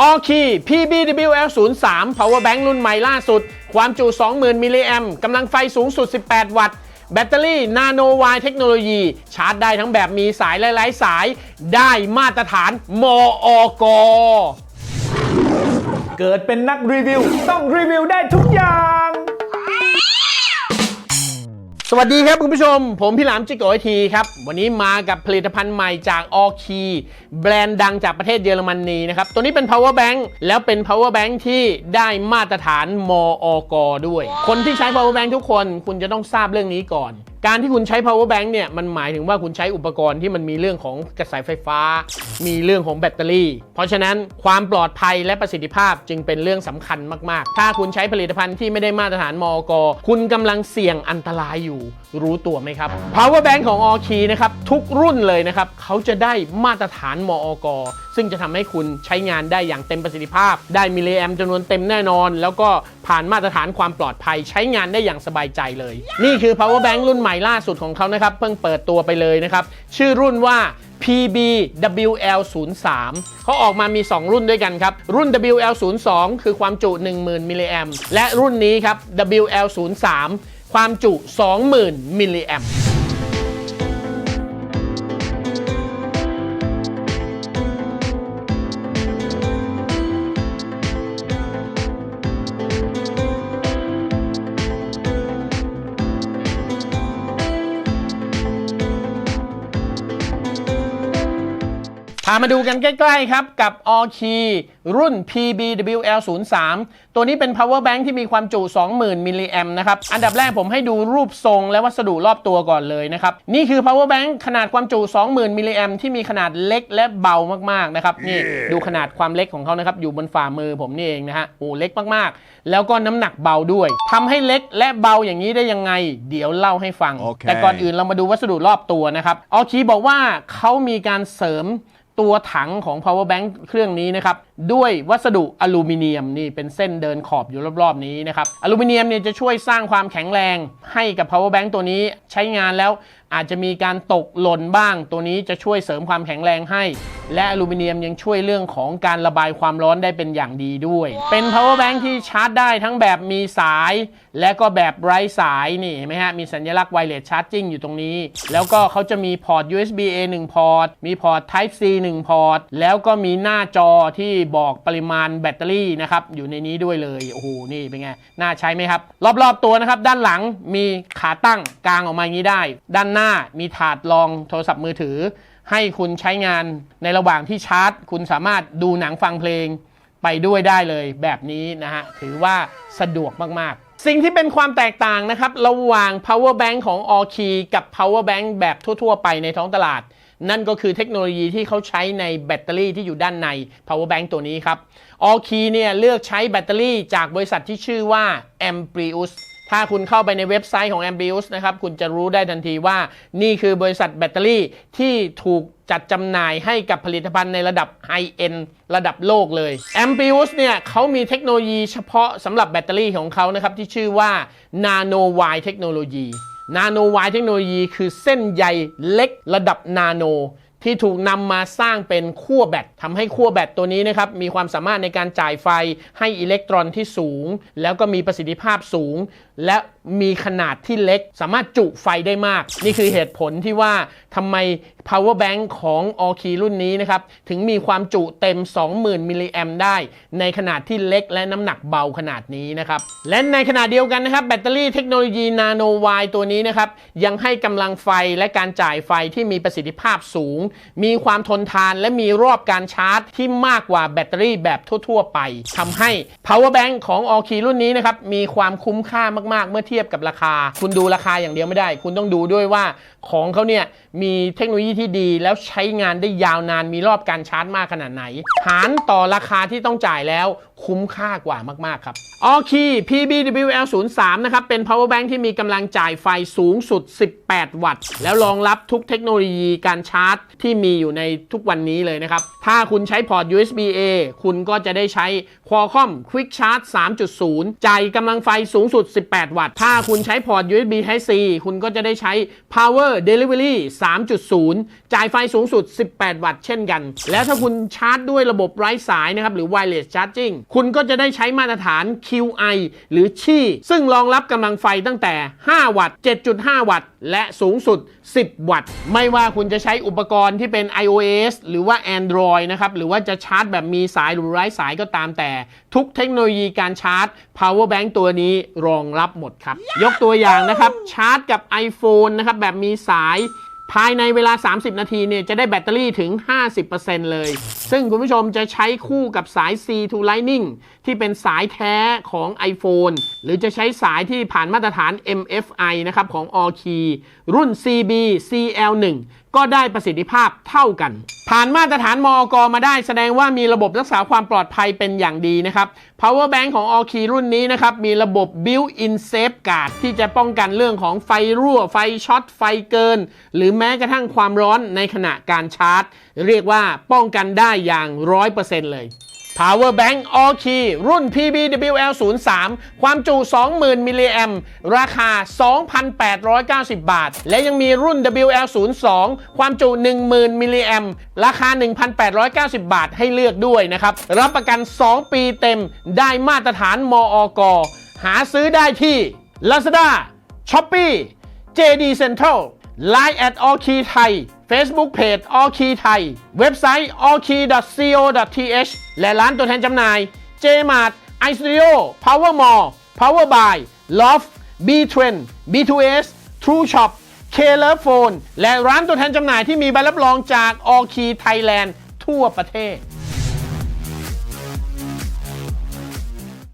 ออคี PBWL03 Power Bank รุ่นใหม่ล่าสุด ความจุ 20,000 มิลลิแอมกำลังไฟสูงสุด 18 วัตต์ แบตเตอรี่นาโนวายเทคโนโลยี ชาร์จได้ทั้งแบบมีสายและไร้สาย ได้มาตรฐานมอกเกิดเป็นนักรีวิว ต้องรีวิวได้ทุกอย่าง สวัสดีครับคุณผู้ชม ผมพี่หลามจิโกไอทีครับ วันนี้มากับผลิตภัณฑ์ใหม่จากออคีแบรนด์ดังจากประเทศเยอรมนีนะครับ ตัวนี้เป็น power bank แล้วเป็น power bank ที่ได้มาตรฐานมอกด้วย คนที่ใช้ power bank ทุกคน คุณจะต้องทราบเรื่องนี้ก่อน การที่คุณใช้ power bank เนี่ยมันหมายถึงว่าคุณใช้อุปกรณ์ที่มันมีเรื่องของกระแสไฟฟ้า มีเรื่องของแบตเตอรี่ เพราะฉะนั้นความปลอดภัยและประสิทธิภาพจึงเป็นเรื่องสำคัญมาก ๆ ถ้าคุณใช้ผลิตภัณฑ์ที่ไม่ได้มาตรฐานมอกคุณกำลังเสี่ยงอันตรายอยู่ รู้ตัวไหมครับ power bank ของ o อคีนะครับทุกรุ่นเลยนะครับเขาจะได้มาตรฐานมอกซึ่งจะทำให้คุณใช้งานได้อย่างเต็มประสิทธิภาพ ได้มิลลิแอมจำนวนเต็มแน่นอน แล้วก็ผ่านมาตรฐานความปลอดภัย ใช้งานได้อย่างสบายใจเลย นี่คือ power bank รุ่นใหม่ล่าสุดของเขานะครับ เพิ่งเปิดตัวไปเลยนะครับ ชื่อรุ่นว่า PBWL03 เขาออกมามี 2 รุ่นด้วยกันครับ รุ่น WL02 คือความจุ 10,000มิลลิแอมและรุ่นนี้ครับ WL03 ความจุ 20,000มิลลิแอมามาดูกันใกล้ๆครับ กับ o อคีรุ่น PBWL03 ตัวนี้เป็น power bank ที่มีความจุ 20,000 มิลลิแอมนะครับ อันดับแรกผมให้ดูรูปทรงและวัสดุรอบตัวก่อนเลยนะครับ นี่คือ power bank ขนาดความจุ 20,000 มิลลิแอมที่มีขนาดเล็กและเบามากๆนะครับ นี่ดูขนาดความเล็กของเขานะครับ อยู่บนฝ่ามือผมนี่เองนะฮะ โอ้เล็กมากๆ แล้วก็น้ำหนักเบาด้วย ทำให้เล็กและเบาอย่างนี้ได้ยังไง เดี๋ยวเล่าให้ฟังโอเคแต่ก่อนอื่นเรามาดูวัสดุรอบตัวนะครับออคีบอกว่าเขามีการเสริม ตัวถังของ power bank เครื่องนี้นะครับ ด้วยวัสดุอลูมิเนียมนี่เป็นเส้นเดินขอบอยู่รอบๆนี้นะครับอลูมิเนียมเนี่ยจะช่วยสร้างความแข็งแรงให้กับ power bank ตัวนี้ใช้งานแล้ว อาจจะมีการตกหล่นบ้าง ตัวนี้จะช่วยเสริมความแข็งแรงให้ และอลูมิเนียมยังช่วยเรื่องของการระบายความร้อนได้เป็นอย่างดีด้วย เป็น power bank ที่ชาร์จได้ทั้งแบบมีสาย และก็แบบไร้สายนี่เห็นไหมฮะ มีสัญลักษณ์ wireless charging อยู่ตรงนี้ แล้วก็เขาจะมีพอร์ต USB A 1 พอร์ต มีพอร์ต Type C 1 พอร์ต แล้วก็มีหน้าจอที่บอกปริมาณแบตเตอรี่นะครับอยู่ในนี้ด้วยเลยโอ้โหนี่เป็นไงน่าใช้ไหมครับ รอบๆตัวนะครับด้านหลังมีขาตั้งกลางออกมาอย่างนี้ได้ ด้านหน้ามีถาดรองโทรศัพท์มือถือ ให้คุณใช้งานในระหว่างที่ชาร์จ คุณสามารถดูหนังฟังเพลงไปด้วยได้เลยแบบนี้นะฮะ ถือว่าสะดวกมาก ๆ สิ่งที่เป็นความแตกต่างนะครับ ระหว่าง power bank ของ o อคีกับ power bank แบบทั่ว ๆ ไปในท้องตลาด นั่นก็คือเทคโนโลยีที่เขาใช้ในแบตเตอรี่ที่อยู่ด้านใน power bank ตัวนี้ครับ o อคีเนี่ยเลือกใช้แบตเตอรี่จากบริษัทที่ชื่อว่า Amprius ถ้าคุณเข้าไปในเว็บไซต์ของ Ambius นะครับ คุณจะรู้ได้ทันทีว่า นี่คือบริษัทแบตเตอรี่ที่ถูกจัดจำหน่ายให้กับผลิตภัณฑ์ในระดับไฮเอ็นระดับโลกเลย Ambius เนี่ยเขามีเทคโนโลยีเฉพาะสำหรับแบตเตอรี่ของเขานะครับ ที่ชื่อว่า Nano Y Technology Nano Y Technology คือเส้นใยเล็กระดับนาโน ที่ถูกนำมาสร้างเป็นขั้วแบตทำให้ขั้วแบตตัวนี้นะครับมีความสามารถในการจ่ายไฟให้อิเล็กตรอนที่สูง แล้วก็มีประสิทธิภาพสูง และมีขนาดที่เล็ก สามารถจุไฟได้มาก นี่คือเหตุผลที่ว่าทำไม power bank ของ o อคีรุ่นนี้นะครับ ถึงมีความจุเต็ม 20,000 มิลลิแอมได้ ในขนาดที่เล็กและน้ำหนักเบาขนาดนี้นะครับ และในขณะเดียวกันนะครับ แบตเตอรี่เทคโนโลยีนาโนไวตัวนี้นะครับ ยังให้กำลังไฟและการจ่ายไฟที่มีประสิทธิภาพสูง มีความทนทานและมีรอบการชาร์จ ที่มากกว่าแบตเตอรี่แบบทั่ว ๆ ไปทำให้ power bank ของ o อคีรุ่นนี้นะครับมีความคุ้มค่ามากๆเมื่อเทียบกับราคา คุณดูราคาอย่างเดียวไม่ได้ คุณต้องดูด้วยว่าของเขาเนี่ยมีเทคโนโลยีที่ดี แล้วใช้งานได้ยาวนานมีรอบการชาร์จมากขนาดไหน หารต่อราคาที่ต้องจ่ายแล้ว คุ้มค่ากว่ามาก ๆ ครับออคี PBWL03 นะครับ เป็น power bank ที่มีกำลังจ่ายไฟสูงสุด 18 วัตต์ แล้วรองรับทุกเทคโนโลยีการชาร์จที่มีอยู่ในทุกวันนี้เลยนะครับ ถ้าคุณใช้พอร์ต USB A คุณก็จะได้ใช้ Qualcomm Quick Charge 3.0 จ่ายกำลังไฟสูงสุด 18 วัตต์ ถ้าคุณใช้พอร์ต USB Type C คุณก็จะได้ใช้ Power Delivery 3.0 จ่ายไฟสูงสุด 18 วัตต์เช่นกัน แล้วถ้าคุณชาร์จด้วยระบบไร้สายนะครับ หรือ wireless charging คุณก็จะได้ใช้มาตรฐาน QI หรือชี่ ซึ่งรองรับกำลังไฟตั้งแต่ 5 วัตต์ 7.5 วัตต์ และสูงสุด 10 วัตต์ ไม่ว่าคุณจะใช้อุปกรณ์ที่เป็น iOS หรือว่า Android นะครับ หรือว่าจะชาร์จแบบมีสายหรือไร้สายก็ตามแต่ ทุกเทคโนโลยีการชาร์จ power bank ตัวนี้รองรับหมดครับ ยกตัวอย่างนะครับ ชาร์จกับ iPhone นะครับ แบบมีสาย ภายในเวลา 30 นาทีเนี่ยจะได้แบตเตอรี่ถึง 50%เลย ซึ่งคุณผู้ชมจะใช้คู่กับสาย C to Lightning ที่เป็นสายแท้ของ iPhone หรือจะใช้สายที่ผ่านมาตรฐาน MFI นะครับของ All Key รุ่น CB CL1 ก็ได้ประสิทธิภาพเท่ากัน ผ่านมาตรฐานมอกมาได้แสดงว่ามีระบบรักษาความปลอดภัยเป็นอย่างดีนะครับ Power Bank ของ a l Key รุ่นนี้นะครับ มีระบบ Built-in Safeguard ที่จะป้องกันเรื่องของไฟรั่ว ไฟช็อต ไฟเกิน หรือแม้กระทั่งความร้อนในขณะการชาร์จ เรียกว่าป้องกันได้อย่าง 100%เลย Power Bank All Key รุ่น PBWL03 ความจุ 20,000 มิลลิแอมราคา 2,890 บาท และยังมีรุ่น WL02 ความจุ 10,000 มิลลิแอมราคา 1,890 บาทให้เลือกด้วยนะครับ รับประกัน 2 ปีเต็มได้มาตรฐานมอกหาซื้อได้ที่ Lazada Shopee JD Central Line at All Key ไทย Facebook Page All Key ไทย เว็บไซต์ allkey.co.th และร้านตัวแทนจำหน่าย Jmart iStudio Power Mall Power by Loft B Trend B2S True Shop K Love Phone และร้านตัวแทนจำหน่ายที่มีใบรับรองจาก All Key Thailand ทั่วประเทศ